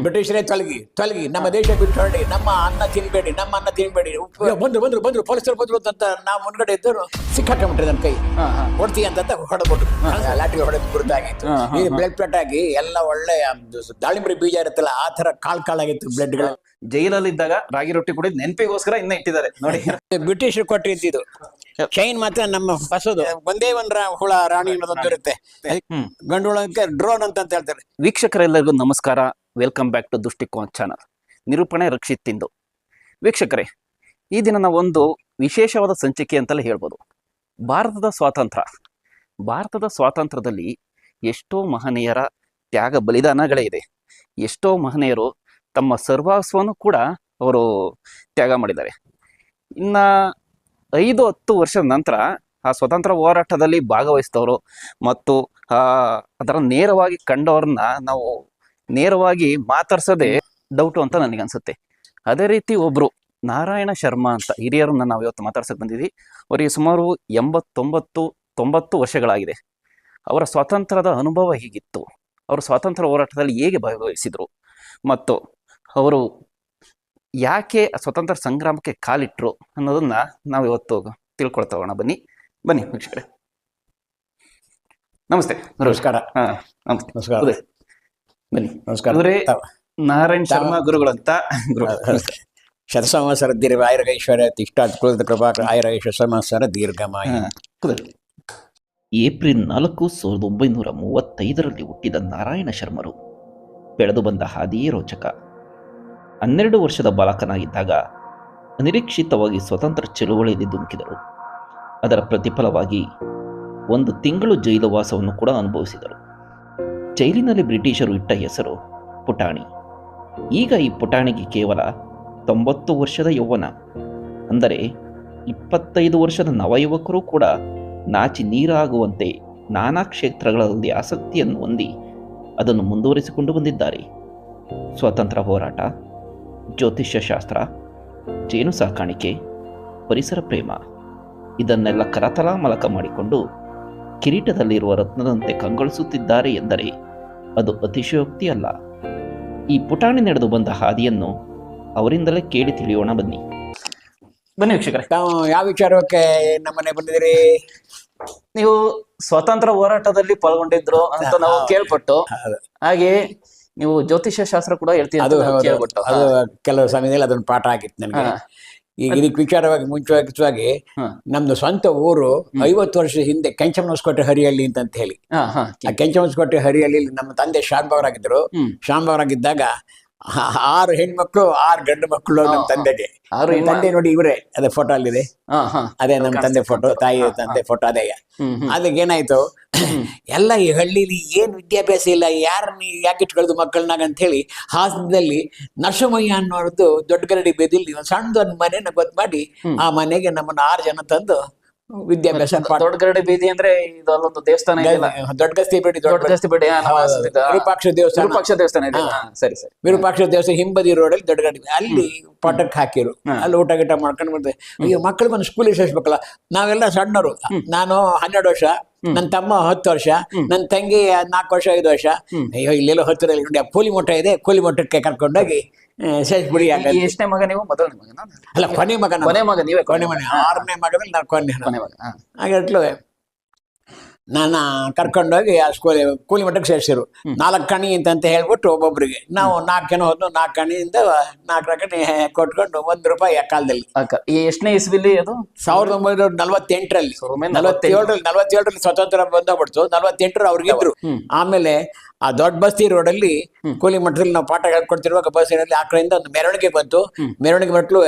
ಬ್ರಿಟಿಷರೇ ತೊಲಗಿ ತೊಲಗಿ ನಮ್ಮ ದೇಶ ಬಿಟ್ಟು ಹೊರಡಿ ನಮ್ಮ ಅನ್ನ ತಿನ್ಬೇಡಿ ನಮ್ಮ ಅನ್ನ ತಿನ್ಬೇಡಿ. ಉಪ್ಪು ಬಂದ್ರು ಬಂದ್ರು ಬಂದ್ರು ಪೊಲೀಸರು ಬಂದ್ರು ಅಂತ ನಾವು ಮುನ್ಗಡೆ ಇದ್ದರು ಸಿಕ್ಕಾಕೊಂಡ್ಬಿಟ್ರೆ ನನ್ನ ಕೈ. ಹಾ, ಹಾ. ಹೊಡ್ತಿ ಅಂತ ಹೊಡೆದ್ಬಿಟ್ರು. ಲಾಟಿ ಹೊಡೆದು ಗುರುತಾಗಿತ್ತು. ಹಾ, ಹಾ, ಈ ಬ್ಲಡ್ ಪ್ಲೇಟ್ ಆಗಿ ಎಲ್ಲ ಒಳ್ಳೆ ಅದು ದಾಳಿಂಬರಿ ಬೀಜ ಇರುತ್ತಲ್ಲ ಆ ತರ ಕಾಳ್ ಕಾಳಾಗಿತ್ತು ಬ್ಲಡ್ಗಳು ಜೈಲಲ್ಲಿ ಇದ್ದಾಗ ರಾಗಿ ರೊಟ್ಟಿ ಕುಡಿದ್ ನೆನಪಿಗೋಸ್ಕರ ಇನ್ನ ಇಟ್ಟಿದ್ದಾರೆ. ನೋಡಿ. ಬ್ರಿಟಿಷರು ಕೊಟ್ಟಿದ್ದು ಚೈನ್ ಮಾತ್ರ ನಮ್ಮ ಹೊಸದು. ಒಂದೇ ಒಂದ್ ರಾ- ಹುಳ ರಾಣಿ ಅನ್ನೋದೊಂದು ಇರುತ್ತೆ. ಗಂಡುಳಕ್ಕೆ ಗಂಡು ಹುಳಕ್ಕೆ ಡ್ರೋನ್ ಅಂತ ಅಂತ ಹೇಳ್ತಾರೆ. ವೀಕ್ಷಕರೆಲ್ಲರಿಗೂ ನಮಸ್ಕಾರ. Welcome back to Drishtikon channel ನಿರೂಪಣೆ ರಕ್ಷಿತ್ತಿಂದು ವೀಕ್ಷಕರೇ, ಈ ದಿನ ಒಂದು ವಿಶೇಷವಾದ ಸಂಚಿಕೆ ಅಂತಲೇ ಹೇಳ್ಬೋದು. ಭಾರತದ ಸ್ವಾತಂತ್ರ್ಯ ಭಾರತದ ಸ್ವಾತಂತ್ರ್ಯದಲ್ಲಿ ಎಷ್ಟೋ ಮಹನೀಯರ ತ್ಯಾಗ ಬಲಿದಾನಗಳೇ ಇದೆ. ಎಷ್ಟೋ ಮಹನೀಯರು ತಮ್ಮ ಸರ್ವಸ್ವವನ್ನು ಕೂಡ ಅವರು ತ್ಯಾಗ ಮಾಡಿದ್ದಾರೆ. ಇನ್ನು ಐದು ಹತ್ತು ವರ್ಷದ ನಂತರ ಆ ಸ್ವತಂತ್ರ ಹೋರಾಟದಲ್ಲಿ ಭಾಗವಹಿಸಿದವರು ಮತ್ತು ಅದರ ನೇರವಾಗಿ ಕಂಡವ್ರನ್ನ ನಾವು ನೇರವಾಗಿ ಮಾತಾಡ್ಸೋದೇ ಡೌಟು ಅಂತ ನನಗೆ ಅನ್ಸುತ್ತೆ ಅದೇ ರೀತಿ ಒಬ್ರು ನಾರಾಯಣ ಶರ್ಮಾ ಅಂತ ಹಿರಿಯರನ್ನ ನಾವು ಇವತ್ತು ಮಾತಾಡ್ಸಕ್ ಬಂದಿದ್ವಿ. ಅವರಿಗೆ ಸುಮಾರು ಎಂಬತ್ತೊಂಬತ್ತು ತೊಂಬತ್ತು ವರ್ಷಗಳಾಗಿದೆ. ಅವರ ಸ್ವಾತಂತ್ರ್ಯದ ಅನುಭವ ಹೀಗಿತ್ತು. ಅವರು ಸ್ವಾತಂತ್ರ್ಯ ಹೋರಾಟದಲ್ಲಿ ಹೇಗೆ ಭಾಗವಹಿಸಿದ್ರು? ಮತ್ತು ಅವರು ಯಾಕೆ ಸ್ವತಂತ್ರ ಸಂಗ್ರಾಮಕ್ಕೆ ಕಾಲಿಟ್ರು ಅನ್ನೋದನ್ನ ನಾವು ಇವತ್ತು ತಿಳ್ಕೊಳ್ತಾ ಹೋಗೋಣ. ಬನ್ನಿ ಬನ್ನಿ ವೀಕ್ಷಕರೇ. ನಮಸ್ತೆ. ನಮಸ್ಕಾರ. ಹಾ ನಮಸ್ತೆ. ನಮಸ್ಕಾರ. ಬನ್ನಿ ನಮಸ್ಕಾರ. ನಾರಾಯಣ್ ಶರ್ಮಾ ಗುರುಗಳಂತ. ಶತಸಂವತ್ಸರ ದೀರ್ಘ ಆಯುರ್ಗೈಶ್ವರ್ಯ ತಿಷ್ಟಾತ್ ಕುಲದ ಕೃಪಾ ಆಯುರ್ಗೈಶ್ವರ ಸಂವತ್ಸರ ದೀರ್ಘಮಾಯ. ಏಪ್ರಿಲ್ ನಾಲ್ಕು ಸಾವಿರದ ಒಂಬೈನೂರ ಮೂವತ್ತೈದರಲ್ಲಿ ಹುಟ್ಟಿದ ನಾರಾಯಣ ಶರ್ಮರು ಬೆಳೆದು ಬಂದ ಹಾದಿಯೇ ರೋಚಕ. ಹನ್ನೆರಡು ವರ್ಷದ ಬಾಲಕನಾಗಿದ್ದಾಗ ಅನಿರೀಕ್ಷಿತವಾಗಿ ಸ್ವತಂತ್ರ ಚಳುವಳಿಯಲ್ಲಿ ಧುಮುಕಿದರು ಅದರ ಪ್ರತಿಫಲವಾಗಿ ಒಂದು ತಿಂಗಳು ಜೈಲುವಾಸವನ್ನು ಕೂಡ ಅನುಭವಿಸಿದರು. ಜೈಲಿನಲ್ಲಿ ಬ್ರಿಟಿಷರು ಇಟ್ಟ ಹೆಸರು ಪುಟಾಣಿ. ಈಗ ಈ ಪುಟಾಣಿಗೆ ಕೇವಲ ತೊಂಬತ್ತು ವರ್ಷದ ಯೌವನ. ಅಂದರೆ ಇಪ್ಪತ್ತೈದು ವರ್ಷದ ನವಯುವಕರು ಕೂಡ ನಾಚಿ ನೀರಾಗುವಂತೆ ನಾನಾ ಕ್ಷೇತ್ರಗಳಲ್ಲಿ ಆಸಕ್ತಿಯನ್ನು ಹೊಂದಿ ಅದನ್ನು ಮುಂದುವರಿಸಿಕೊಂಡು ಬಂದಿದ್ದಾರೆ. ಸ್ವಾತಂತ್ರ್ಯ ಹೋರಾಟ ಜ್ಯೋತಿಷ್ಯಶಾಸ್ತ್ರ ಜೇನು ಸಾಕಾಣಿಕೆ, ಪರಿಸರ ಪ್ರೇಮ, ಇದನ್ನೆಲ್ಲ ಕರತಲಾಮಲಕ ಮಾಡಿಕೊಂಡು ಕಿರೀಟದಲ್ಲಿರುವ ರತ್ನದಂತೆ ಕಂಗೊಳಿಸುತ್ತಿದ್ದಾರೆ ಎಂದರೆ ಅದು ಅತಿಶಯೋಕ್ತಿ ಅಲ್ಲ. ಈ ಪುಟಾಣಿ ನಡೆದು ಬಂದ ಹಾದಿಯನ್ನು ಅವರಿಂದಲೇ ಕೇಳಿ ತಿಳಿಯೋಣ ಬನ್ನಿ. ಬನ್ನಿ ವೀಕ್ಷಕರೇ. ತಾವು ಯಾವ ವಿಚಾರಕ್ಕೆ ನಮ್ಮನೆ ಬಂದಿದ್ದೀರಿ? ನೀವು ಸ್ವತಂತ್ರ ಹೋರಾಟದಲ್ಲಿ ಪಾಲ್ಗೊಂಡಿದ್ರು ಅಂತ ನಾವು ಕೇಳ್ಪಟ್ಟು ಹಾಗೆ ನೀವು ಜ್ಯೋತಿಷ್ಯ ಶಾಸ್ತ್ರ ಕೂಡ ಹೇಳ್ತೀವಿ ಅದು ಕೆಲವು ಸಮಯದಲ್ಲಿ ಅದನ್ನ ಪಾಠ ಆಗಿತ್ತು ನನಗೆ. ಈಗ ಇದಕ್ಕೆ ವಿಚಾರವಾಗಿ ಮುಂಚೆವಾಗಿ. ನಮ್ದು ಸ್ವಂತ ಊರು ಐವತ್ತು ವರ್ಷ ಹಿಂದೆ ಕೆಂಚಮನಸ್ಕೋಟೆ ಹರಿಹಳ್ಳಿ ಅಂತ ಅಂತ ಹೇಳಿ ಆ ಕೆಂಚಮನಸ್ಕೋಟೆ ಹರಿಹಳ್ಳಿ ನಮ್ಮ ತಂದೆ ಶಾಂಬವರಾಗಿದ್ರು ಹ್ಮ್. ಆರು ಹೆಣ್ಮಕ್ಳು ಆರು ಗಂಡು ಮಕ್ಕಳು ನಮ್ಮ ತಂದೆಗೆ. ನಮ್ಮ ತಂದೆ ನೋಡಿ ಇವರೇ ಅದೇ ಫೋಟೋ ಅಲ್ಲಿದೆ. ಅದೇ ನಮ್ಮ ತಂದೆ ಫೋಟೋ ತಾಯಿ ತಂದೆ ಫೋಟೋ ಅದೇ ಅದಕ್ಕೆ ಏನಾಯ್ತು? ಎಲ್ಲ ಈ ಹಳ್ಳಿಲಿ ಏನ್ ವಿದ್ಯಾಭ್ಯಾಸ ಇಲ್ಲ ನೀ ಯಾಕೆ ಇಟ್ಕೊಳ್ಳೋದು ಮಕ್ಕಳನ್ನಾಗ ಅಂತ ಹೇಳಿ ಹಾಸನದಲ್ಲಿ ನರಸಮಯ್ಯ ಅನ್ನೋದು ದೊಡ್ಡ ಗರಡಿ ಬೇದಿಲ್ಲಿ ಒಂದು ಸಣ್ಣದೊಂದು ಮನೆನ ಗೊತ್ತು ಮಾಡಿ ಆ ಮನೆಗೆ ನಮ್ಮನ್ನ ಆರು ಜನ ತಂದು ವಿದ್ಯಾಭ್ಯಾಸ ಪಾಠ. ದೊಡ್ಡ ಗರಡಿ ಬೀದಿ ಅಂದ್ರೆ ಇದು ಅಲ್ಲೊಂದು ದೇವಸ್ಥಾನ ದೊಡ್ಡ ಗಸ್ತಿ ಬೇಡಿ ದೊಡ್ಡ ಗಸ್ತಿ ಬೇಡಿ. ವಿರೂಪಾಕ್ಷ ದೇವಸ್ಥಾನ. ವಿರೂಪಾಕ್ಷ ದೇವಸ್ಥಾನ ಇದೆ. ಸರಿ ಸರಿ. ವಿರೂಪಾಕ್ಷ ದೇವಸ್ಥಾನ ಹಿಂಬದಿ ರೋಡ್ ದೊಡ್ಡ ಗಡಿ ಅಲ್ಲಿ ಪಾಠಕ್ಕೆ ಹಾಕಿರು. ಅಲ್ಲಿ ಊಟ ಗೀಟ ಮಾಡ್ಕೊಂಡು ಬರ್ತದೆ ಈಗ ಮಕ್ಕಳು ಬಂದು ಸ್ಕೂಲ್ ಸೇರಿಸ್ಬೇಕಲ್ಲ? ನಾವೆಲ್ಲ ಸಣ್ಣರು. ನಾನು ಹನ್ನೆರಡು ವರ್ಷ ನನ್ನ ತಮ್ಮ ಹತ್ತು ವರ್ಷ ನನ್ನ ತಂಗಿ ನಾಲ್ಕು ವರ್ಷ ಐದು ವರ್ಷ. ಅಯ್ಯೋ ಇಲ್ಲೆಲ್ಲೋ ಹತ್ತಿರ ಕೋಲಿ ಮೊಟ್ಟ ಇದೆ. ಕೂಲಿ ಮೊಟ್ಟಕ್ಕೆ ಕರ್ಕೊಂಡೋಗಿ ಈ ಹಂಗಂತ ಎಷ್ಟನೇ ಮಗ ನೀವು? ಮೊದಲನೇ ಮಗನ ಅಲ್ಲ ಕೊನೆ ಮಗನ. ಕೊನೆ ಮಗ ನೀವೇ ಕೊನೆ ಮನೆ. ಆರನೇ ಮಗದಲ್ಲಿ ನಾನು ಕೊನೆ. ಕೊನೆ ಮಗ ಹಾ. ಹಾಗಟ್ಲು ನಾನು ಕರ್ಕೊಂಡೋಗಿ ಆ ಸ್ಕೂಲಿ ಕೂಲಿ ಮಟ್ಟಕ್ಕೆ ಸೇರಿಸಿರು. ನಾಲ್ಕು ಕಣಿ ಅಂತ ಹೇಳ್ಬಿಟ್ಟು ಒಬ್ಬೊಬ್ರಿಗೆ. ನಾವು ನಾಲ್ಕು ಜನ ಹೋದ್ನು ನಾಲ್ಕು ಕಣಿಯಿಂದ ನಾಲ್ಕು ಕಣಿ ಕೊಟ್ಕೊಂಡು ಒಂದು ರೂಪಾಯಿ ಆ ಕಾಲದಲ್ಲಿ. ಎಷ್ಟನೇ ಇಸ್ವಿಲಿ ಅದು? ಸಾವಿರದ ಒಂಬೈನೂರ ನಲವತ್ತೆಂಟರಲ್ಲಿ. ನಲವತ್ತೇಳರಲ್ಲಿ ನಲವತ್ತೇಳರಲ್ಲಿ ಸ್ವತಂತ್ರ ಬಂದಾಗ್ಬಿಡ್ತು ನಲವತ್ತೆಂಟರ ಅವ್ರಿಗೆ ಇದ್ರು. ಆಮೇಲೆ ಆ ದೊಡ್ಡ ಬಸ್ತಿ ರೋಡಲ್ಲಿ ಕೂಲಿ ಮಠದಲ್ಲಿ ನಾವು ಪಾಠ ಹೇಳ್ಕೊಡ್ತಿರುವಾಗ ಬಸ್ ಅಲ್ಲಿ ಆ ಕಡೆಯಿಂದ ಒಂದು ಮೆರವಣಿಗೆ ಬಂತು. ಮೆರವಣಿಗೆ ಮಟ್ಲು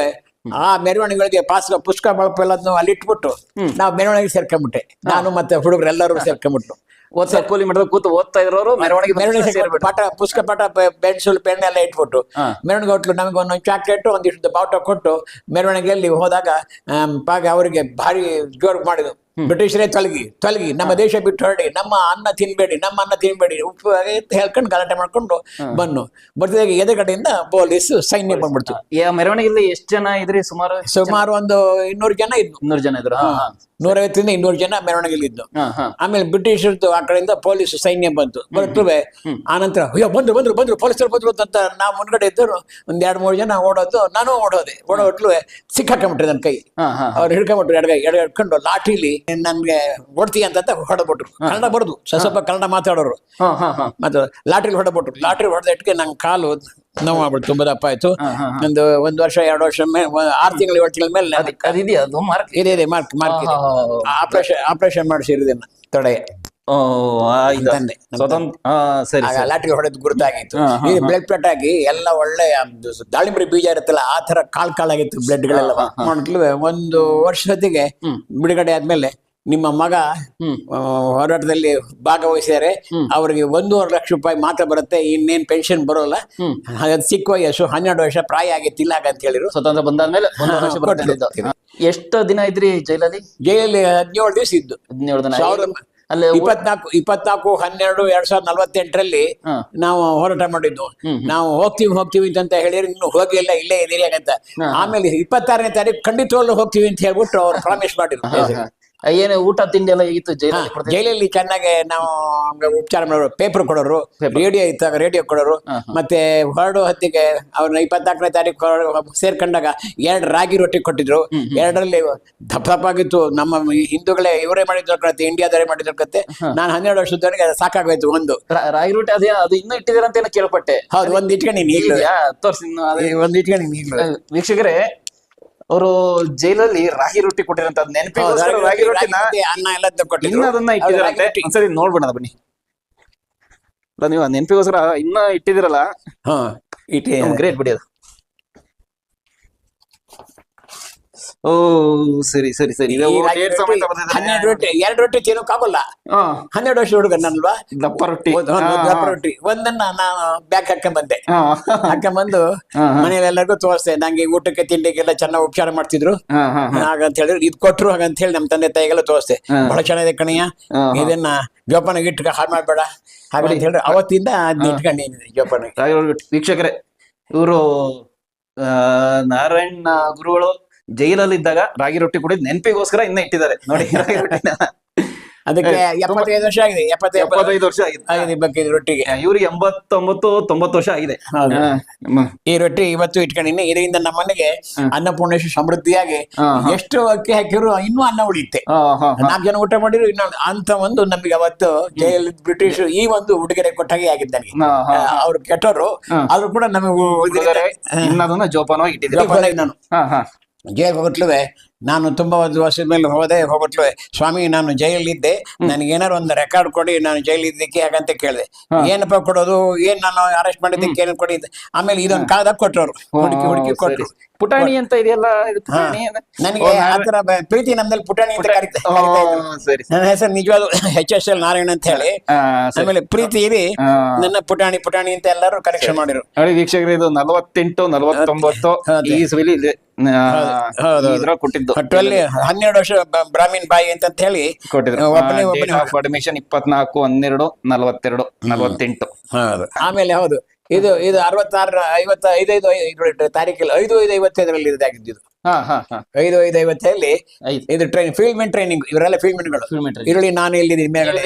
ಆ ಮೆರವಣಿಗೆಗಳಿಗೆ ಪಾಸ್ ಪುಸ್ತಕ ಬಳಪ ಎಲ್ಲದನ್ನು ಅಲ್ಲಿ ಇಟ್ಬಿಟ್ಟು ನಾವು ಮೆರವಣಿಗೆ ಸೇರ್ಕೊಂಡ್ಬಿಟ್ಟೆ ನಾನು ಮತ್ತೆ ಹುಡುಗರು ಎಲ್ಲರೂ ಸೇರ್ಕೊಂಡ್ಬಿಟ್ಟು ಓದ್ತಾ ಕೂಲಿ ಮಾಡಿದ್ರೆ ಕೂತು ಓದ್ತಾ ಇರೋರು ಮೆರವಣಿಗೆ ಮೆರವಣಿಗೆ ಪಾಠ ಪುಸ್ತಕ ಪಾಠ ಪೆನ್ಸಿಲ್ ಪೆನ್ ಎಲ್ಲ ಇಟ್ಬಿಟ್ಟು. ಮೆರವಣಿಗೆ ಹೊಟ್ಲು ನಮಗೆ ಒಂದೊಂದು ಚಾಕ್ಲೇಟ್ ಒಂದಿಷ್ಟು ಬಾವುಟ ಕೊಟ್ಟು ಮೆರವಣಿಗೆಯಲ್ಲಿ ಹೋದಾಗ ಪಾಗ ಅವರಿಗೆ ಭಾರಿ ಜೋರ್ ಮಾಡಿದ್ರು. ಬ್ರಿಟಿಷರೇ ತೊಲಗಿ ತೊಲಗಿ ನಮ್ಮ ದೇಶ ಬಿಟ್ಟು ಹೊರಡಿ ನಮ್ಮ ಅನ್ನ ತಿನ್ಬೇಡಿ ನಮ್ಮ ಅನ್ನ ತಿನ್ಬೇಡಿ ಉಪ್ಪು ಹೇಳ್ಕೊಂಡು ಗಲಾಟೆ ಮಾಡ್ಕೊಂಡು ಬನ್ನು ಬರ್ತಿದಾಗ ಎದುರುಗಡೆಯಿಂದ ಪೊಲೀಸ್ ಸೈನ್ಯ ಬಂದ್ಬಿಡ್ತು. ಮೆರವಣಿಗೆ ಮೆರವಣಿಗೆಯಲ್ಲಿ ಎಷ್ಟು ಜನ ಇದ್ರಿ? ಸುಮಾರು ಸುಮಾರು ಒಂದು ಇನ್ನೂರು ಜನ ಇದ್ರು ಇನ್ನೂರು ಜನ ಇದ್ರು. ನೂರೈವತ್ತರಿಂದ ಇನ್ನೂರು ಜನ ಮೆರವಣಿಗೆಯಲ್ಲಿ ಹಾ ಹಾ. ಆಮೇಲೆ ಬ್ರಿಟಿಷರದ್ದು ಆ ಕಡೆಯಿಂದ ಪೊಲೀಸ್ ಸೈನ್ಯ ಬಂತು. ಬರ್ತವೆ ಆನಂತರ ಅಯ್ಯೋ ಬಂದ್ರು ಬಂದ್ರು ಬಂದ್ರು ಪೊಲೀಸರು ಬಂದ್ರು ಅಂತ ನಾವು ಮುನ್ಗಡೆ ಇದ್ದರು. ಒಂದ್ ಎರಡು ಮೂರು ಜನ ಓಡೋದು ನಾನು ಓಡೋದೆ. ಓಡೋಟ್ಲು ಸಿಕ್ಕಾಕೊಂಬಿಟ್ರೆ ನನ್ನ ಕೈ. ಅವ್ರು ಹಿಡ್ಕೊಂಬಿಟ್ರು ಎಡಗೈ ಎಡ ಹಿಡ್ಕೊಂಡು ಲಾಠಿಲಿ ನನ್ಗೆ ಹೊಡ್ತಿ ಅಂತ ಹೊಡೆದ್ಬಿಟ್ರು. ಕನ್ನಡ ಬರೋದು. ಸ್ವಲ್ಪ ಕನ್ನಡ ಮಾತಾಡೋರು. ಮತ್ತೆ ಲಾಟ್ರಿಲಿ ಹೊಡೆದ್ಬಿಟ್ರು. ಲಾಟ್ರಿ ಹೊಡೆದ ಇಟ್ಕೆ ನಂಗೆ ಕಾಲು ನೋವು ಮಾಡ್ಬಿಟ್ಟು ತುಂಬಾ ದಪ್ಪ ಆಯ್ತು ಒಂದು ಒಂದು ವರ್ಷ ಎರಡು ವರ್ಷ ಮೇಲೆ ಆರು ತಿಂಗಳು ಏಳು ತಿಂಗಳ ಮೇಲೆ ಅದ್- ಮಾರ್ಕ್ ಇದೆ ಇದೆ ಮಾರ್ಕ್ ಮಾರ್ಕ್ ಇದೆ. ಆಪರೇಷನ್ ಆಪರೇಷನ್ ಮಾಡಿಸಿರೋದನ್ನ ತೊಡೆ. ಓ ಆ, ಇದು. ಸ್ವತಂತ್ರ ಹಾ ಸರಿ ಆಗ ಸರಿ. ಲಾಟ್ರಿ ಹೊಡೆದ್ ಗುರುತಾಗಿತ್ತು. ಈ ಬ್ಲಡ್ ಪ್ಲೇಟ್ ಆಗಿ ಎಲ್ಲ ಒಳ್ಳೆ ದಾಳಿಂಬರಿ ಬೀಜ ಇರುತ್ತಲ್ಲ ಆ ತರ ಕಾಳ್ ಕಾಳಾಗಿತ್ತು ಬ್ಲಡ್ ಗಳೆಲ್ಲ. ಒಂದು ಒಂದು ವರ್ಷದೊತ್ತಿಗೆ ಬಿಡುಗಡೆ ಆದ್ಮೇಲೆ ನಿಮ್ಮ ಮಗ ಹೋರಾಟದಲ್ಲಿ ಭಾಗವಹಿಸಿದರೆ ಅವರಿಗೆ ಒಂದೂವರೆ ಲಕ್ಷ ರೂಪಾಯಿ ಮಾತ್ರ ಬರುತ್ತೆ. ಇನ್ನೇನ್ ಪೆನ್ಷನ್ ಬರೋಲ್ಲ. ಅದು ಸಿಕ್ಕ ಚಿಕ್ಕ ವಯಸ್ಸು ಹನ್ನೆರಡು ವರ್ಷ ಪ್ರಾಯ ಆಗಿತ್ತಿಲ್ಲ ಅಂತ ಹೇಳಿದ್ರು. ಸ್ವತಂತ್ರ ಬಂದಾದ್ಮೇಲೆ. ಎಷ್ಟು ದಿನ ಇದ್ರಿ ಜೈಲಲ್ಲಿ? ಜೈಲಲ್ಲಿ ಹದಿನೇಳು ದಿವಸ ಇದ್ದು. ಹದಿನೇಳು ದಿನ. ಅಲ್ಲಿ ಇಪ್ಪತ್ನಾಲ್ಕು ಇಪ್ಪತ್ನಾಲ್ಕು ಹನ್ನೆರಡು ಎರಡ್ ಸಾವಿರದ ನಲವತ್ತೆಂಟರಲ್ಲಿ. ನಾವು ಹೋರಾಟ ಮಾಡಿದ್ದು. ನಾವು ಹೋಗ್ತೀವಿ ಹೋಗ್ತೀವಿ ಅಂತ ಹೇಳಿದ್ರೆ ಇನ್ನು ಹೋಗಿಲ್ಲ ಇಲ್ಲೇ ಇದೀರಿ ಅಂತ ಆಮೇಲೆ ಇಪ್ಪತ್ತಾರನೇ ತಾರೀಕು ಖಂಡಿತವಾಗ್ಲೂ ಹೋಗ್ತೀವಿ ಅಂತ ಹೇಳ್ಬಿಟ್ಟು ಅವ್ರು ಪ್ರಾಮಿಸ್ ಮಾಡಿದ್ರು. ಏನು ಊಟ ತಿಂಡಿ ಎಲ್ಲ ಹೇಗಿತ್ತು? ಜೈಲಲ್ಲಿ ಕೊಡ್ತಿದ್ರು? ಜೈಲಲ್ಲಿ ಚೆನ್ನಾಗಿ ನಾವು ಉಪಚಾರ ಮಾಡೋರು. ಪೇಪರ್ ಕೊಡೋರು ರೇಡಿಯೋ ಇತ್ತಾಗ ರೇಡಿಯೋ ಕೊಡೋರು. ಮತ್ತೆ ಹೊರಡು ಹೊತ್ತಿಗೆ ಅವ್ರನ್ನ ಇಪ್ಪತ್ನಾಲ್ಕನೇ ತಾರೀಕು ಸೇರ್ಕೊಂಡಾಗ ಎರಡು ರಾಗಿ ರೊಟ್ಟಿ ಕೊಟ್ಟಿದ್ರು. ಎರಡರಲ್ಲಿ ದಪ್ಪ ಆಗಿತ್ತು. ನಮ್ಮ ಹಿಂದೂಗಳೇ ಇವರೇ ಮಾಡಿದ್ರು ಕತೆ ಇಂಡಿಯಾದವರೇ ಮಾಡಿದ್ರು ಕತ್ತೆ ನಾನು ಹನ್ನೆರಡು ವರ್ಷದವರೆಗೆ ಅದು ಸಾಕಾಗೋಯ್ತು ಒಂದು. ರಾ- ರಾಗಿ ರೊಟ್ಟಿ ಅದೇ ಅದು ಇನ್ನೂ ಇಟ್ಟಿದ್ದೀರ ಅಂತ ಏನೋ ಕೇಳ್ಪಟ್ಟೆ. ಹೌದು ಒಂದ್ ಇಟ್ಕೊಂಡು ನೀನು ಈಗಲೂ. ಇದೆಯಾ? ತೋರ್ಸಿ ಇನ್ನು ಅದೇ. ಒಂದ್ ಈಗಲೂ. ವೀಕ್ಷಕರೇ ಅವರು ಜೈಲಲ್ಲಿ ರಾಗಿ ರೊಟ್ಟಿ ಕೊಟ್ಟಿರಂತ ನೆನಪಿಗೋಸ್ಕರ ರಾಗಿ ರೊಟ್ಟಿನ ಅನ್ನ ಎಲ್ಲ ಕೊಟ್ಟಿದ್ರು. ಇನ್ನ ಅದನ್ನ ರೊಟ್ಟಿ. ಒಂದ್ಸರಿ ನೋಡ್ಬಿಡೋಣ ಬನ್ನಿ. ಅಲ್ಲ ನೀವು ನೆನಪಿಗೋಸ್ಕರ ಇನ್ನ ಇಟ್ಟಿದಿರಲ್ಲ ಹಾ ಇಟ್ಟಿ ಗ್ರೇಟ್ ಬಿಡಿ ಅದು. ಓ ಸರಿ ಸರಿ ಸರಿ. ಇದು ಈ ರಾಗಿ ಡೇಟ್ ರೊಟ್ಟಿ. ಹನ್ನೆರಡು ರೊಟ್ಟಿ ಎರಡು ರೊಟ್ಟಿ ತಿನ್ನೋಕ್ಕಾಗಲ್ಲ ಹನ್ನೆರಡು ವರ್ಷ ಹುಡುಗನಲ್ವಾ ದಪ್ಪ ರೊಟ್ಟಿ. ಒಂದು- ಒಂದು ಹಾ, ದಪ್ಪ ರೊಟ್ಟಿ. ಒಂದನ್ನ ನಾನು ಬ್ಯಾಗ್ ಹಾಕೊಂಡ್ ಬಂದೆ. ಹಾಕೊಂಡ್ ಹಾ, ಹಾ. ಮನೇಲಿ ಎಲ್ಲರಿಗೂ ತೋರಿಸ್ದೆ. ನಂಗೆ ಊಟಕ್ಕೆ ತಿಂಡಿಗೆಲ್ಲ ಚೆನ್ನಾಗಿ ಉಪಚಾರ ಮಾಡ್ತಿದ್ರು. ಹಾಗಂತ ಹೇಳಿದ್ರು ಇದ್ ಕೊಟ್ರು ಹಾಗಂತ ಹೇಳಿ ನಮ್ಮ ತಂದೆ ತಾಯಿಗೆಲ್ಲ ತೋರಿಸ್ದೆ. ಹಾ. ಬಹಳ ಚೆನ್ನಾಗಿದೆ ಕಣಯ್ಯ. ಹಾ, ಹಾ. ಇದನ್ನ ಜೋಪಾನ ಇಟ್ಕ ಹಾಳು ಮಾಡ್ಬೇಡ. ಹಾಗಂತ ಹೇಳಿದ್ರು ಅವತ್ತಿಂದ ಇಟ್ಕೊಂಡು ಇಟ್ಕೊಂಡಿದ್ದೀನಿ ಜೋಪಾನಾಗಿ ರಾಗಿ ರೊಟ್ಟಿ ವೀಕ್ಷಕರೇ ಇವರು ನಾರಾಯಣ ಗುರುಗಳು ಜೈಲಲ್ಲಿ ಇದ್ದಾಗ ರಾಗಿ ರೊಟ್ಟಿ ಕುಡಿದ್ ನೆನಪಿಗೋಸ್ಕರ ಇನ್ನ ಇಟ್ಟಿದ್ದಾರೆ. ನೋಡಿ ರಾಗಿ ರೊಟ್ಟಿನ. ಅದಕ್ಕೆ ಎಪ್ಪತ್ತೈದು ವರ್ಷ ಆಗಿದೆ ಎಪ್ಪತ್ತೈದು ವರ್ಷ ಆಗಿದೆ. ಬಗ್ಗೆ ರೊಟ್ಟಿಗೆ. ಇವ್ರಿಗೆ ಎಂಬತ್ತೊಂಬತ್ತು ತೊಂಬತ್ತು ವರ್ಷ ಆಗಿದೆ. ಈ ರೊಟ್ಟಿ ಇವತ್ತು ಇಟ್ಕೊಂಡಿನಿ ಇದರಿಂದ ನಮ್ಮ ಮನೆಗೆ ಅನ್ನಪೂರ್ಣೇಶ್ವರ ಸಮೃದ್ಧಿಯಾಗಿ. ಎಷ್ಟು ಅಕ್ಕಿ ಹಾಕಿದ್ರು ಇನ್ನೂ ಅನ್ನ ಉಳಿಯುತ್ತೆ. ನಾಲ್ಕು ಜನ ಊಟ ಮಾಡಿದ್ರು ಇನ್ನೊಂದು ಅಂತ ಒಂದು ನಮಗೆ ಅವತ್ತು ಜೈಲ್ ಬ್ರಿಟಿಷ್ ಈ ಒಂದು ಉಡುಗೆರೆ ಕೊಟ್ಟಾಗೆ ಆಗಿದ್ದಾನೆ. ಅವ್ರು ಕೆಟ್ಟವರು ಹಾ. ಆದ್ರೂ ಕೂಡ ನಮಗೆ ಇನ್ನದನ್ನ ಜೋಪಾನವಾಗಿ ಇಟ್ಟಿದ್ದಾರೆ. ನಾನು. ಹಾ ಹಾ ಜೈಲ್ ಹೋಗಟ್ಲುವೆ ನಾನು ತುಂಬಾ ಒಂದು ವರ್ಷದ ಮೇಲೆ ಹೋದೆ ಹೋಗಟ್ಲುವೆ ಸ್ವಾಮಿ ನಾನು ಜೈಲಿದ್ದೆ. ನನಗೆ ಏನಾರು ಒಂದು ರೆಕಾರ್ಡ್ ಕೊಡಿ ನಾನು ಜೈಲಿದ್ದಕ್ಕೆ ಹಾಗಂತ ಕೇಳಿದೆ. ಏನಪ್ಪ ಕೊಡೋದು? ಏನ್ ನಾನು ಅರೆಸ್ಟ್ ಮಾಡಿದ್ದಕ್ಕೆ ಏನು ಕೊಡಿ? ಅಂತ. ಆಮೇಲೆ ಇದೊಂದು ಕಾಗದ ಕೊಟ್ಟರು ಹುಡುಕಿ ಹುಡುಕಿ ಸರಿ. ಪುಟಾಣಿ ಅಂತ ಇದೆಯಲ್ಲ ಇದು ಪುಟಾಣಿ ಅದ? ನನಗೆ ಆತರ ಪ್ರೀತಿ ನಮ್ದಲ್ಲಿ ಪುಟಾಣಿ ಅಂತ ಕರೀತಾ ಓ, ಕರೀತಾ ಸರಿ ನನ್ನ ಹೆಸರು ನಿಜವಾದ ಎಚ್ ಎಸ್ ಎಲ್ ನಾರಾಯಣ ಅಂತ ಹೇಳಿ. ಆ, ಸರಿ. ಆಮೇಲೆ ಪ್ರೀತಿ ಇರಿ ಆ. ನನ್ನ ಪುಟಾಣಿ ಪುಟಾಣಿ ಅಂತ ಎಲ್ಲರೂ ಕರೆಕ್ಷನ್ ಮಾಡಿರು ನೋಡಿ ವೀಕ್ಷಕರು ಇದು ನಲವತ್ತೆಂಟು ನಲವತ್ತೊಂಬತ್ತು ಹೌದು. ಈ ಕೊಟ್ಟಿದ್ದು. ಹನ್ನೆರಡು ವರ್ಷ ಬ- ಬ್ರಾಹ್ಮಿನ್ ಬಾಯಿ ಅಂತ ಹೇಳಿ ಕೊಟ್ಟಿದ್ರು. ಒಬ್ಬನೇ ಒಬ್ಬನೇ ಅಡ್ಮಿಷನ್ ಇಪ್ಪತ್ನಾಲ್ಕು ಹನ್ನೆರಡು ನಲವತ್ತೆರಡು ನಲವತ್ತೆಂಟು. ಹೌದು. ಆಮೇಲೆ ಹೌದು. ಇದು ಇದು ಅರವತ್ತಾರ ಐವತ್ತ ಐದೈದು ಐದು ತಾರೀಕಲ್ಲಿ ಐದು ಐದು ಐವತ್ತೈದರಲ್ಲಿ ಇದಾಗಿದ್ದು ಇದು. ಹಾ ಹಾ ಹಾ. ಐದು ಐದು ಐವತ್ತೈದಲ್ಲಿ ಅಲ್ಲಿ ಇದು ಟ್ರೈನ್ ಫೀಲ್ಡ್ಮೆನ್ ಟ್ರೈನಿಂಗ್ ಇವರೆಲ್ಲ ಫೀಲ್ಡ್ಮೆನ್ಗಳು ಫೀಲ್ಮೆಂಟ್ ಇರಲಿ ನಾನು ಇಲ್ಲಿ ಮೇಲ್ಗಡೆ?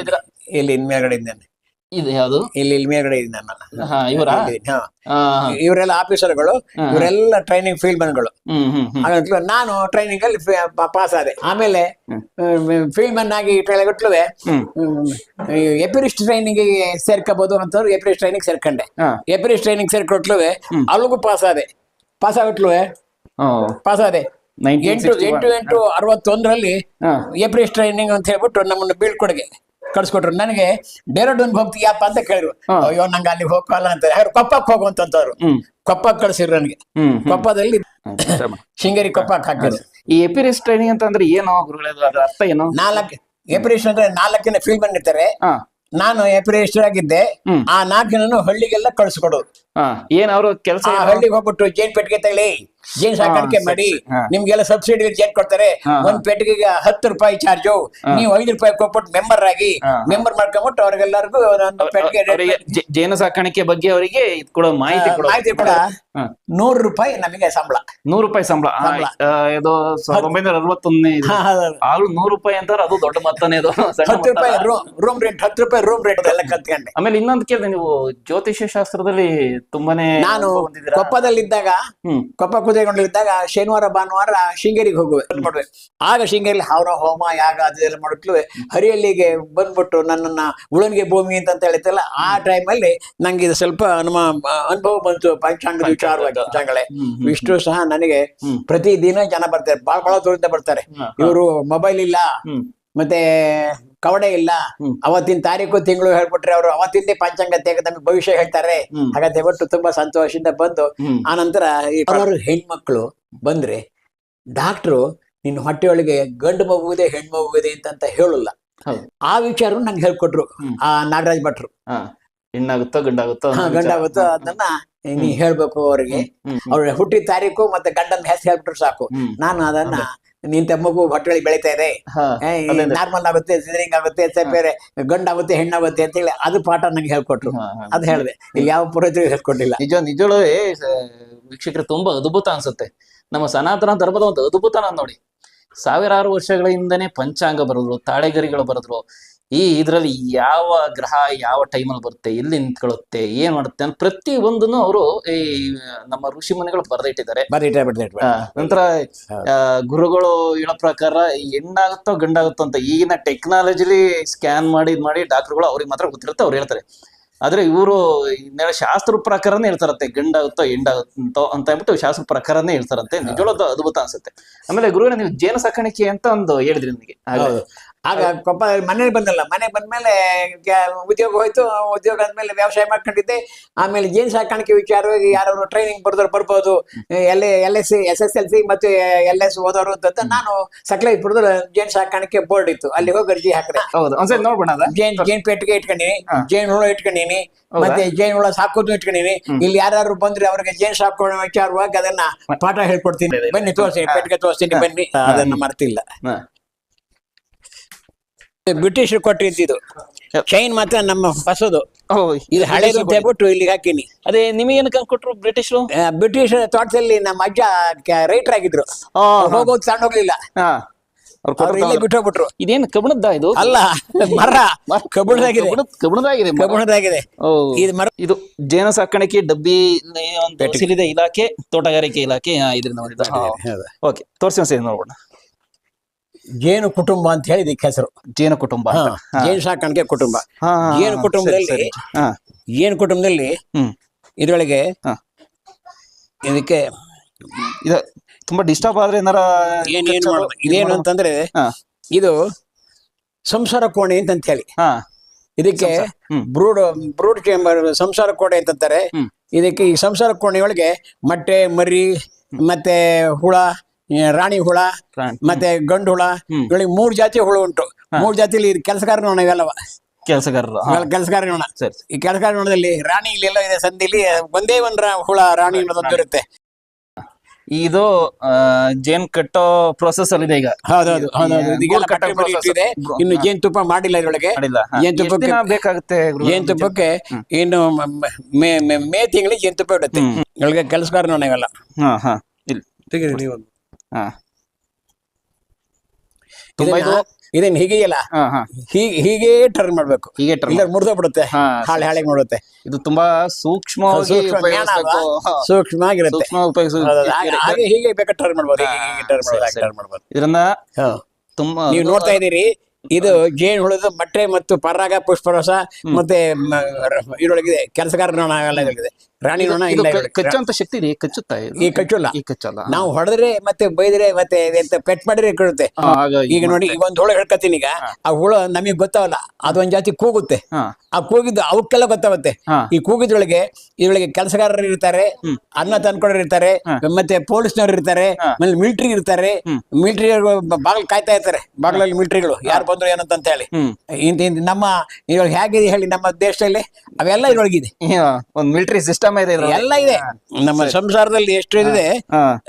ಇಲ್ಲಿ ಮೇಲ್ಗಡೆ ಇದ್ದೇನೆ. ಇದು ಯಾವುದು? ಇಲ್ಲಿ ಇಲ್ಲಿ ಮೇಲ್ಗಡೆ ಇದ್ದೇನೆ ನಾನು ಹಾ ಇವರಾ? ಇಲ್ಲಿದ್ದೀನಿ, ಹಾ. ಹಾ ಹಾ. ಇವರೆಲ್ಲ ಆಫೀಸರ್ಗಳು ಇವರೆಲ್ಲ ಟ್ರೈನಿಂಗ್ ಫೀಲ್ಡ್ ಮನ್ಗಳು ಹ್ಮ್ ಹ್ಮ್ ಹ್ಮ್. ಹಾಗಂತಲೂ ನಾನು ಟ್ರೈನಿಂಗ್ ಅಲ್ಲಿ ಪಾಸ್ ಆದೆ. ಆಮೇಲೆ ಫೀಲ್ಡ್ ಮನ್ ಆಗಿ ಟ್ರೈನ್ಗಟ್ಲುವೆ ಎಪಿರಿಸ್ಟ್ ಟ್ರೈನಿಂಗ್ ಸೇರ್ಕೋಬಹುದು ಅಂತವ್ರು ಎಪಿರಿಸ್ಟ್ ಟ್ರೈನಿಂಗ್ ಸೇರ್ಕೊಂಡೆ. ಹಾ. ಎಪಿರಿಸ್ಟ್ ಟ್ರೈನಿಂಗ್ ಸೇರ್ಕೊಟ್ಲುವೆ ಅಲ್ಲಿಗೂ ಪಾಸ್ ಆದೆ. ಪಾಸ್ ಆಗಟ್ಲುವೆ? ಓ. ಪಾಸ್ ಆದೆ. 1961. ಎಂಟು ಎಂಟು ಎಂಟು ಅರವತ್ತೊಂದರಲ್ಲಿ ಎಪ್ರಿಸ್ ಟ್ರೈನಿಂಗ್ ಅಂತ ಹೇಳ್ಬಿಟ್ಟು ನಮ್ಮನ್ನು ಬೀಳ್ಕೊಡುಗೆ. ಕಳ್ಸಿಕೊಟ್ರು. ನನಗೆ ಡೆರಡೂನ್ ಹೋಗ್ತೀಯಪ್ಪ ಅಂತ ಕೇಳಿದ್ರು. ಅಯ್ಯೋ ನಂಗೆ ಅಲ್ಲಿ ಹೋಗಲ್ಲ ಅಂತ ಯಾರು ಕೊಪ್ಪಕ್ಕೆ ಹೋಗುವಂತವ್ರು ಅಂತಂತವ್ರು ಹ್ಮ್. ಕೊಪ್ಪಕ್ಕೆ ಕಳ್ಸಿದ್ರು ನನಗೆ. ಕೊಪ್ಪದಲ್ಲಿ ಶಿಂಗೇರಿ ಕೊಪ್ಪಕ್ಕೆ ಹಾಕಿದ್ರು. ಈ ಎಪಿರಿಸ್ ಟ್ರೈನಿಂಗ್ ಅಂತ ಅಂದ್ರೆ ಏನು ಗುರುಗಳೇ ಅದು? ಅದ್ರ ಅರ್ಥ ಏನು? ನಾಲ್ಕು ಎಪಿರೇಷನ್ ಅಂದ್ರೆ ನಾಲ್ಕಿನ ಫೀಲ್ ಫೀಲ್ಡ್ ಬಂದಿರ್ತಾರೆ ನಾನು ಎಪಿರೇಷನ್ ಆಗಿದ್ದೆ ಆ ನಾಲ್ಕಿನ ಹಳ್ಳಿಗೆಲ್ಲ ಕಳ್ಸಿಕೊಡೋದು ಏನ್ ಅವರು ಕೆಲಸ ಹಳ್ಳಿಗೆ ಹೋಗ್ಬಿಟ್ಟು ಜೇನ್ ಪೆಟ್ಟಿಗೆ ತಗೊಳ್ಳಿ. ಜೇನ್ ಸಾಕಾಣಿಕೆ ಮಾಡಿ. ನಿಮ್ಗೆಲ್ಲ ಸಬ್ಸಿಡಿ ಜೇನ್ ಕೊಡ್ತಾರೆ. ಒಂದ್ ಪೆಟ್ಟಿಗೆಗೆ ಹತ್ತು ರೂಪಾಯಿ ಚಾರ್ಜು ನೀವು ಐದು ರೂಪಾಯಿ ಕೊಟ್ಬಿಟ್ಟು ಮೆಂಬರ್ ಆಗಿ. ಮೆಂಬರ್ ಮಾಡ್ಕೊಂಬಿಟ್ಟು ಅವ್ರಿಗೆಲ್ಲರಿಗೂ ಪೆಟ್ಟಿಗೆ ಜೇನು ಸಾಕಾಣಿಕೆ ಬಗ್ಗೆ ಅವರಿಗೆ ಇದ್ ಕೊಡೋ ಮಾಹಿತಿ ಮಾಹಿತಿ ಕೂಡ. ನೂರು ರೂಪಾಯಿ ನಮಗೆ ಸಂಬಳ. ನೂರು ರೂಪಾಯಿ ಸಂಬಳ. ಇದು ಸಾವಿರದ ಒಂಬೈನೂರ ಅರವತ್ತೊಂದನೇ ನೂರು ರೂಪಾಯಿ ಅಂತಾರೆ ಅದು ದೊಡ್ಡ ಮೊತ್ತನೇ ಅದು ಹತ್ತು ರೂಪಾಯಿ ರೂಮ್ ರೇಟ್ ಹತ್ತು ರೂಪಾಯಿ ರೂಮ್ ರೇಟ್ ಎಲ್ಲ ಕತ್ಕೊಂಡೆ. ಆಮೇಲೆ ಇನ್ನೊಂದು ಕೇಳಿದೆ ನೀವು ಜ್ಯೋತಿಷ್ಯ ಶಾಸ್ತ್ರದಲ್ಲಿ ತುಂಬಾನೇ ನಾನು? ಕೊಪ್ಪದಲ್ಲಿದ್ದಾಗ ಕೊಪ್ಪ ಕುದುರೆಗೊಂಡಿದ್ದಾಗ ಶನಿವಾರ ಭಾನುವಾರ ಶೃಂಗೇರಿಗೆ ಹೋಗುವೆ. ಮಾಡ್ವೆ. ಆಗ ಶೃಂಗೇರಿ ಹಾವರ ಹೋಮ ಯಾಗ ಅದೆಲ್ಲ ಮಾಡುತ್ತಲೂ ಹರಿಯಲ್ಲಿಗೆ ಬಂದ್ಬಿಟ್ಟು ನನ್ನನ್ನ ಉಳನ್ಗೆ ಭೂಮಿ ಅಂತ ಹೇಳ್ತಲ್ಲ ಆ ಟೈಮಲ್ಲಿ ನಂಗೆ ಇದು ಸ್ವಲ್ಪ ನಮ್ಮ ಅನುಭವ ಬಂತು ಪಂಚಾಂಗದ ವಿಚಾರವಾಗಿ ಪಂಚಾಂಗಳೆ. ಇಷ್ಟು ಸಹ ನನಗೆ ಪ್ರತಿ ಪ್ರತಿದಿನ ಜನ ಬರ್ತಾರೆ ಬಹಳ ಬಹಳ ದೂರದಿಂದ ಬರ್ತಾರೆ. ಇವರು ಮೊಬೈಲ್ ಇಲ್ಲ. ಮತ್ತೆ ಕವಡೆ ಇಲ್ಲ. ಅವತ್ತಿನ ತಾರೀಕು ತಿಂಗಳು ಹೇಳ್ಬಿಟ್ರೆ ಅವರು ಅವತ್ತಿಂದ ಪಂಚಾಂಗ ತೆಗೆದು ನಮಗೆ ಭವಿಷ್ಯ ಹೇಳ್ತಾರೆ. ಹಾಗಾದ್ರೆ ಒಟ್ಟು ತುಂಬಾ ಸಂತೋಷದಿಂದ ಬಂದು ಆ ಅವ್ರವ್ರ ಹೆಣ್ಮಕ್ಳು ಬಂದ್ರೆ ಡಾಕ್ಟ್ರು ನಿನ್ನ ಹೊಟ್ಟೆಯೊಳಗೆ ಗಂಡು ಮಗುವುದೆ ಹೆಣ್ಣು ಮಗುವಿದೆ ಅಂತ ಹೇಳಲ್ಲ. ಆ ವಿಚಾರ ನಂಗೆ ಹೇಳ್ಕೊಟ್ರು. ಆ ನಾಗರಾಜ್ ಭಟ್ರು. ಹೆಣ್ಣಾಗುತ್ತೋ ಗಂಡಾಗುತ್ತೋ ಗಂಡಾಗುತ್ತೋ. ಅದನ್ನ ನೀ ಹೇಳ್ಬೇಕು ಅವ್ರಿಗೆ. ಅವ್ರ ಹುಟ್ಟಿದ ತಾರೀಕು ಮತ್ತೆ ಗಂಡನ ಹೆಸರು ಹೇಳ್ಬಿಟ್ರು ಸಾಕು. ನಾನು ಅದನ್ನ ನಿಂತ ಮಗು ಹೊಟ್ಟೆಳಿ ಬೆಳೀತಾ ಇದೆ. ನಾರ್ಮಲ್ ಆಗುತ್ತೆ ಸಿದರಿಂಗ್ ಆಗುತ್ತೆ ಬೇರೆ ಗಂಡಾಗುತ್ತೆ ಹೆಣ್ಣಾಗುತ್ತೆ ಅಂತ ಹೇಳಿ ಅದು ಪಾಠ ನಂಗೆ ಹೇಳ್ಕೊಟ್ರು. ಅದು ಹೇಳಿದೆ. ಇಲ್ಲಿ ಯಾವ ಪುರೋಹಿತರು ಹೇಳ್ಕೊಟ್ಟಿಲ್ಲ. ನಿಜ ನಿಜವೇ ವೀಕ್ಷಕರು ತುಂಬಾ ಅದ್ಭುತ ಅನ್ಸುತ್ತೆ. ನಮ್ಮ ಸನಾತನ ಧರ್ಮದ ಒಂದು ಅದ್ಭುತ ನೋಡಿ. ಸಾವಿರಾರು ವರ್ಷಗಳ ಹಿಂದನೆ ಪಂಚಾಂಗ ಬರೆದ್ರು ತಾಳೆಗರಿಗಳು ಬರೆದ್ರು ಈ ಇದರಲ್ಲಿ ಯಾವ ಗ್ರಹ ಯಾವ ಟೈಮಲ್ಲಿ ಬರುತ್ತೆ ಎಲ್ಲಿ ನಿಂತ್ಕೊಳ್ಳುತ್ತೆ ಏನ್ ಮಾಡುತ್ತೆ ಅಂತ ಪ್ರತಿ ಒಂದನ್ನು ಅವರು ಈ ನಮ್ಮ ಋಷಿ ಮನೆಗಳು ಬರೆದಿಟ್ಟಿದ್ದಾರೆ. ನಂತರ ಗುರುಗಳು ಹೇಳೋ ಪ್ರಕಾರ ಹೆಣ್ಣಾಗುತ್ತೋ ಗಂಡಾಗುತ್ತೋ ಅಂತ ಈಗಿನ ಟೆಕ್ನಾಲಜಿಲಿ ಸ್ಕ್ಯಾನ್ ಮಾಡಿ ಇದ್ ಮಾಡಿ ಡಾಕ್ಟರ್ಗಳು ಅವ್ರಿಗೆ ಮಾತ್ರ ಗೊತ್ತಿರುತ್ತೆ ಅವ್ರು ಹೇಳ್ತಾರೆ. ಆದ್ರೆ ಇವರು ಶಾಸ್ತ್ರ ಪ್ರಕಾರನೇ ಹೇಳ್ತಾರಂತೆ ಗಂಡಾಗುತ್ತೋ ಹೆಂಡಾಗುತ್ತೋ ಅಂತ ಹೇಳ್ಬಿಟ್ಟು ಶಾಸ್ತ್ರ ಪ್ರಕಾರನೇ ಹೇಳ್ತಾರಂತೆ. ನಿಜವಾದ ಅದ್ಭುತ ಅನ್ಸುತ್ತೆ. ಆಮೇಲೆ ಗುರುವಿನ ನೀವು ಜೇನು ಸಾಕಾಣಿಕೆ ಅಂತ ಒಂದು ಹೇಳಿದ್ರಿ ನಿಮಗೆ. ಆಗ ಕೊಪ್ಪ ಮನೇಲಿ ಬಂದಲ್ಲ. ಮನೆ ಬಂದ್ಮೇಲೆ ಉದ್ಯೋಗ ಹೋಯ್ತು. ಉದ್ಯೋಗ ಆದ್ಮೇಲೆ ವ್ಯವಸಾಯ ಮಾಡ್ಕೊಂಡಿದ್ದೆ. ಆಮೇಲೆ ಜೇನು ಸಾಕಾಣಿಕೆ ವಿಚಾರ ಯಾರು ಟ್ರೈನಿಂಗ್ ಬರ್ದವ್ರು ಬರ್ಬೋದು. L L S C S S L C ಮತ್ತು ಎಲ್ ಎಸ್ ಓದೋರು ಅಂತ ನಾನು ಸಕಲೇಶ್ಪುರದ ಜೇನು ಸಾಕಾಣಿಕೆ ಬೋರ್ಡ್ ಇತ್ತು. ಅಲ್ಲಿ ಹೋಗಿ ಅರ್ಜಿ ಹಾಕಿದೆ. ಹೌದು. ಒಂದ್ಸರಿ ನೋಡ್ಬೋಣ ಜೇನ್ ಜೇನ್ ಪೆಟ್ಟಿಗೆ ಇಟ್ಕೊಂಡಿನಿ. ಜೇನ್ ಹುಳ ಇಟ್ಕೊಂಡಿನಿ. ಮತ್ತೆ ಜೇನ್ ಹುಳ ಸಾಕೋದು ಇಟ್ಕೊಂಡಿನಿ. ಇಲ್ಲಿ ಯಾರು ಬಂದ್ರೆ ಅವ್ರಿಗೆ ಜೇನ್ ಸಾಕೋಣ ವಿಚಾರವಾಗಿ ಅದನ್ನ ಪಾಠ ಹೇಳ್ಕೊಡ್ತೀನಿ. ಬನ್ನಿ ತೋರಿಸ್ತೀನಿ ಪೆಟ್ಟಿಗೆ ತೋರಿಸ್ತೀನಿ ಬನ್ನಿ. ಅದನ್ನ ಮರ್ತಿಲ್ಲ. ಬ್ರಿಟಿಷರು ಕೊಟ್ಟಿದ್ದು ಚೈನ್ ಮಾತ್ರ ನಮ್ಮ ಹೊಸದು. ಇದು ಹಳೆ ಬಿಟ್ಟು ಹೇಳ್ಬಿಟ್ಟು ಇಲ್ಲಿಗೆ ಹಾಕಿನಿ. ಅದೇ ನಿಮಗೇನು ಕೊಟ್ರು ಬ್ರಿಟಿಷರು? ಬ್ರಿಟಿಷ್ ತೋಟದಲ್ಲಿ ನಮ್ಮ ಅಜ್ಜ ರೈಟರ್ ಆಗಿದ್ರು. ಹೋಗೋದು ತಗೊಂಡ್ ಹೋಗ್ಲಿಲ್ಲ. ಹೋಗ್ಬಿಟ್ರು ಇದೇನು ಕಬ್ಬಣದ ಇದು? ಅಲ್ಲ ಮರ. ಕಬ್ಬಣದಾಗಿದೆ. ಕಬ್ಬಣದ್- ಕಬ್ಬಣದಾಗಿದೆ ಕಬ್ಬಣದಾಗಿದೆ. ಇದು ಮರ. ಇದು ಜೇನು ಸಾಕಾಣಿಕೆ ಡಬ್ಬಿ ಒಂದು ಇಲಾಖೆ ತೋಟಗಾರಿಕೆ ಇಲಾಖೆ ಇದರಿಂದ. ಓಕೆ ತೋರಿಸಿ ನೋಡೋಣ ಜೇನು ಕುಟುಂಬ ಅಂತ ಹೇಳಿ ಇದಕ್ಕೆ ಹೆಸರು ಜೇನು ಕುಟುಂಬ ಹಾ. ಜೇನು ಸಾಕಾಣಿಕೆ ಕುಟುಂಬ ಹಾ, ಹಾ, ಜೇನು ಹಾ, ಕುಟುಂಬದಲ್ಲಿ ಸರಿ, ಸರಿ. ಹಾ, ಜೇನು ಕುಟುಂಬದಲ್ಲಿ ಹ್ಮ್ ಇದರೊಳಗೆ ಹಾ. ಇದಕ್ಕೆ ಇದು ತುಂಬಾ ಡಿಸ್ಟರ್ಬ್ ಆದ್ರೆ ಏನಾರ ಏನು ಏನ್ ಕಚ್ಚೋದು, ಮಾಡೋದು? ಇದೇನು ಅಂತಂದ್ರೆ ಹಾ, ಇದು ಸಂಸಾರ ಕೋಣೆ ಅಂತ ಹೇಳಿ ಹಾ, ಇದಕ್ಕೆ ಹ್ಮ್. ಬ್ರೂಡ್ ಬ್ರೂಡ್ ಚೇಂಬರ್ ಸಂಸಾರ ಕೋಣೆ ಅಂತಂತಾರೆ ಹ್ಮ್. ಇದಕ್ಕೆ ಈ ಸಂಸಾರ ಕೋಣೆಯೊಳಗೆ ಮೊಟ್ಟೆ ಮರಿ ಮತ್ತೆ ಹುಳ ರಾಣಿ ಹುಳ ಮತ್ತೆ ಗಂಡು ಹುಳ. ಇವಳಿಗೆ ಮೂರ್ ಜಾತಿ ಹುಳು ಉಂಟು. ಮೂರ್ ಜಾತಿಲಿ ಕೆಲಸಗಾರ ನೋಣ ಇವೆಲ್ಲವ. ಕೆಲಸಗಾರರು ಕೆಲಸಗಾರ ನೋಣ ಸರಿ ಈ ಕೆಲಸಗಾರ ನೋಣದಲ್ಲಿ ರಾಣಿ ಇಲ್ಲೆಲ್ಲ ಇದೆ ಸಂಧಿಲಿ ಒಂದೇ ಒಂದ್ರ ಹುಳ ರಾಣಿ ಅನ್ನೋದೊಂದು ಇರುತ್ತೆ. ಇದು ಆ, ಜೇನ್ ಕಟ್ಟೋ ಪ್ರೊಸೆಸ್ ಅಲ್ಲಿ ಇದೆ ಈಗ. ಹೌದೌದು ಬ್ರೋ- ಇನ್ನು ಜೇನ್ ತುಪ್ಪ ಮಾಡಿಲ್ಲ ಇದ್ರೊಳಗೆ. ಜೇನ್ ತುಪ್ಪಕ್ಕೆ ಬೇಕಾಗುತ್ತೆ ಜೇನ್ ತುಪ್ಪಕ್ಕೆ. ಇನ್ನು ಮ- ಮ- ತಿಂಗಳಿಗೆ ಜೇನ್ ತುಪ್ಪ ಇಡುತ್ತೆ. ಇವಾಗ ಕೆಲಸಗಾರ ನೋಣ ಇವೆಲ್ಲ. ಹಾ ಹಾ. ಇಲ್ಲಿ ಹಾ. ತುಂಬಾ ಇದು ಇದನ್ನ- ಹೀಗೆ ಹಾ ಹಾ. ಹೀಗೆ ಹೀಗೆ ಟರ್ನ್ ಮಾಡ್ಬೇಕು. ಹೀಗೆ turn ಇಲ್ಲ ಮುರಿದೋಗ್ಬಿಡುತ್ತೆ ಹಾ, ಹಾಳೆ ಹಾಳೆ ಮಾಡುತ್ತೆ ಇದು ತುಂಬಾ ಸೂಕ್ಷ್ಮವಾಗಿ ಸೂಕ್ಷ್ಮ ಜ್ಞಾನ ಅಲ್ವಾ? ಹಾ. ಸೂಕ್ಷ್ಮ ಆಗಿರುತ್ತೆ. ಸೂಕ್ಷ್ಮ ಹೌದೌದು. ಹಾಗೆ- ಹಾಗೆ ಹೀಗೆ ಬೇಕಾದ್ರೆ ಟರ್ನ್ ಮಾಡ್ಬೋದು. ಹೀಗೆ ಹೀಗೆ ಟರ್ನ್ ಮಾಡ್ಬೋದು ಹಾಗೆ turn ಮಾಡ್ಬೋದು. ಇದನ್ನ ಹಾ. ತುಂಬಾ ನೀವು ನೋಡ್ತಾ ಇದ್ದೀರಿ ಇದು ಜೇನು ಹುಳದ ಮೊಟ್ಟೆ ಮತ್ತು ಪರಾಗ ಪುಷ್ಪರಸ ಮತ್ತೆ ಮ- ರ- ಇದ್ರೊಳಗಿದೆ. ಕೆಲಸಗಾರ ರಾಣಿ ನೋಣ ಇದು ಇಲ್ಲ ಕ- ಕಚ್ಚುವಂತ ಶಕ್ತಿ ಇದೆ ಕಚ್ಚುತ್ತಾ ಇದು? ಈ ಕಚ್ಚಲ್ಲ. ಈ ಕಚ್ಚಲ್ಲ ನಾವು ಹೊಡೆದ್ರೆ ಮತ್ತೆ ಬೈದ್ರೆ ಮತ್ತೆ ಎಂತ ಪೆಟ್ ಮಾಡಿದ್ರೆ ಕೇಳುತ್ತೆ. ಹಾ, ಈಗ ನೋಡಿ ಈಗ ಒಂದು ಹುಳ ಹೇಳ್ಕತ್ತೀನಿ ಈಗ. ಆ ಹುಳ ನಮಗೆ ಗೊತ್ತಾವಲ್ಲ ಅದೊಂದ್ ಜಾತಿ ಕೂಗುತ್ತೆ. ಹಾ. ಆ ಕೂಗಿದ್ದು ಅವಕ್ಕೆಲ್ಲ ಗೊತ್ತಾಗುತ್ತೆ. ಹಾ. ಈ ಕೂಗಿದ್ರೊಳಗೆ ಇದ್ರೊಳಗೆ ಕೆಲಸಗಾರರು ಇರ್ತಾರೆ ಅನ್ನ ತಂದ್ಕೊಡೋರು ಇರ್ತಾರೆ ಮತ್ತೆ ಪೊಲೀಸ್ನವ್ರು ಇರ್ತಾರೆ ಆಮೇಲೆ ಮಿಲಿಟರಿ ಇರ್ತಾರೆ. ಮಿಲಿಟರಿ ಬಾಗಿಲು ಕಾಯ್ತಾ ಇರ್ತಾರೆ ಬಾಗ್ಲಲ್ಲಿ ಮಿಲಿಟರಿಗಳು ಯಾರು ಬಂದ್ರು ಏನಂತ ಹೇಳಿ. ಹ್ಮ್. ಇಂತ ಇಂತ ನಮ್ಮ ಇವಾಗ ಹೇಗಿದೆ ಹೇಳಿ ನಮ್ಮ ದೇಶದಲ್ಲಿ ಅವೆಲ್ಲ ಇದ್ರೊಳಗಿದೆ. ಒಂದ್ ಮಿಲಿಟರಿ ಸಿಸ್ಟಮ್ ಇದೆ ಇದ್ರಲ್ಲಿ. ಎಲ್ಲ ಇದೆ. ನಮ್ಮ ಸಂಸಾರದಲ್ಲಿ ಎಷ್ಟು ಇದೆ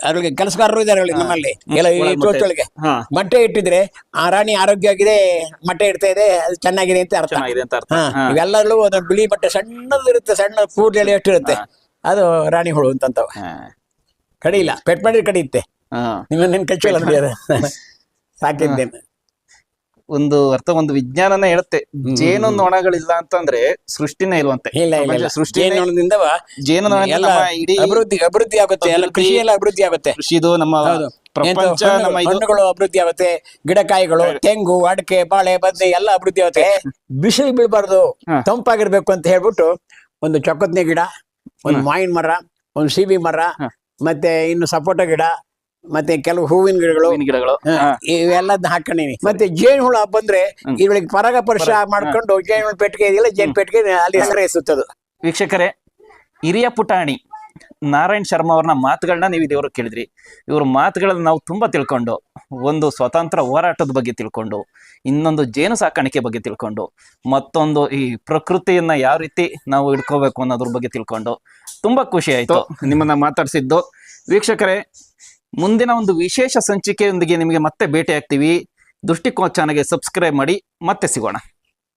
ಅವ್ರಿಗೆ ಕೆಲಸಗಾರರು ಇದಾರೆ ಅಲ್ಲಿ ನಮ್ಮಲ್ಲಿ. ಎಲ್ಲ ಈ ಒಳಗ್ ಮೊಟ್ಟೆ. ಹಾ. ಮೊಟ್ಟೆ ಇಟ್ಟಿದ್ರೆ ಆ ರಾಣಿ ಆರೋಗ್ಯವಾಗಿದೆ ಮೊಟ್ಟೆ ಇಡ್ತಾ ಇದೆ ಅದು ಚೆನ್ನಾಗಿದೆ ಅಂತ ಅರ್ಥ. ಚೆನ್ನಾಗಿದೆ ಅಂತ ಅರ್ಥ. ಹಾ ಹಾ. ಇವೆಲ್ಲರಲ್ಲೂ ಒಂದು ಬಿಳಿ ಬಟ್ಟೆ ಸಣ್ಣದು ಇರುತ್ತೆ ಸಣ್ಣ ಕೂದಲೆಲ್ಲ ಎಷ್ಟು ಇರುತ್ತೆ ಅದು ರಾಣಿ ಹುಳು ಅಂತಂತವ. ಹಾ. ಕಡಿಯಿಲ್ಲ ಪೆಟ್ ಮಾಡಿದ್ರೆ ಕಡಿಯುತ್ತೆ. ಹಾ. ನಿಮ್ಮ ನಿನ್ ಕಚ್ಚಲ್ಲ ಸಾಕಿದ್ದೇನೆ. ಒಂದು ಅರ್ಥ ಒಂದು ವಿಜ್ಞಾನನ ಹೇಳುತ್ತೆ. ಜೇನು ನೊಣಗಳಿಲ್ಲ ಅಂತಂದ್ರೆ ಸೃಷ್ಟಿನೇ ಇಲ್ವಂತೆ. ಇಲ್ಲ ಸೃಷ್ಟಿ ಜೇನು ಇಡೀ ಅಭಿವೃದ್ಧಿ ಅಭಿವೃದ್ಧಿ ಆಗುತ್ತೆ. ಎಲ್ಲ ಕೃಷಿ ಎಲ್ಲ ಅಭಿವೃದ್ಧಿ ಆಗುತ್ತೆ. ಕೃಷಿದು ನಮ್ಮ ಹೌದು. ಪ್ರಪಂಚ ನಮ್ಮ ಹಣ್ಣುಗಳು ಅಭಿವೃದ್ಧಿ ಆಗುತ್ತೆ. ಗಿಡಕಾಯಿಗಳು ತೆಂಗು ಅಡಕೆ ಬಾಳೆ ಬದ್ದೆ ಎಲ್ಲ ಅಭಿವೃದ್ಧಿ ಆಗುತ್ತೆ. ಬಿಸಿಲು ಬೀಳ್ಬಾರ್ದು. ತಂಪಾಗಿರ್ಬೇಕು ಅಂತ ಹೇಳ್ಬಿಟ್ಟು ಒಂದು ಚೊಕ್ಕತ್ನೆ ಗಿಡ ಒಂದು ಮಾವಿನ ಮರ ಒಂದು ಸೀಬಿ ಮರ ಮತ್ತೆ ಇನ್ನು ಸಪೋಟ ಗಿಡ ಮತ್ತೆ ಕೆಲವು ಹೂವಿನ ಗಿಡಗಳು ಹೂವಿನ ಗಿಡಗಳು. ಹಾ. ಇವೆಲ್ಲದನ್ನ ಹಾಕೊಂಡಿನಿ ಮತ್ತೆ ಜೇನು ಹುಳ ಬಂದ್ರೆ ಇವಳಿಗೆ ಪರಾಗ ಪರ್ಶ ಮಾಡ್ಕೊಂಡು ಜೇನು ಹುಳ ಪೆಟ್ಟಿಗೆ ಇದೆಯಲ್ಲ ಜೇನು ಪೆಟ್ಟಿಗೆ ಅಲ್ಲಿ ಸಂಗ್ರಹಿಸುತ್ತದೆ ವೀಕ್ಷಕರೇ ಹಿರಿಯ ಪುಟಾಣಿ ನಾರಾಯಣ್ ಶರ್ಮಾ ಅವ್ರನ್ನ ಮಾತುಗಳನ್ನ ನೀವು ಇದೇವರು ಕೇಳಿದ್ರಿ. ಇವ್ರ ಮಾತುಗಳನ್ನ ನಾವು ತುಂಬಾ ತಿಳ್ಕೊಂಡು ಒಂದು ಸ್ವತಂತ್ರ ಹೋರಾಟದ ಬಗ್ಗೆ ತಿಳ್ಕೊಂಡು ಇನ್ನೊಂದು ಜೇನು ಸಾಕಾಣಿಕೆ ಬಗ್ಗೆ ತಿಳ್ಕೊಂಡು ಮತ್ತೊಂದು ಈ ಪ್ರಕೃತಿಯನ್ನ ಯಾವ ರೀತಿ ನಾವು ಇಟ್ಕೋಬೇಕು ಅನ್ನೋದ್ರ ಬಗ್ಗೆ ತಿಳ್ಕೊಂಡು ತುಂಬಾ ಖುಷಿ ಆಯ್ತು. ನಿಮ್ಮನ್ನ ಮಾತಾಡಿಸಿದ್ದು. ವೀಕ್ಷಕರೇ ಮುಂದಿನ ಒಂದು ವಿಶೇಷ ಸಂಚಿಕೆಯೊಂದಿಗೆ ನಿಮಗೆ ಮತ್ತೆ ಭೇಟಿಯಾಗ್ತೀವಿ. ದೃಷ್ಟಿಕೋನ ಚಾನಲ್ಗೆ ಸಬ್ಸ್ಕ್ರೈಬ್ ಮಾಡಿ ಮತ್ತೆ ಸಿಗೋಣ.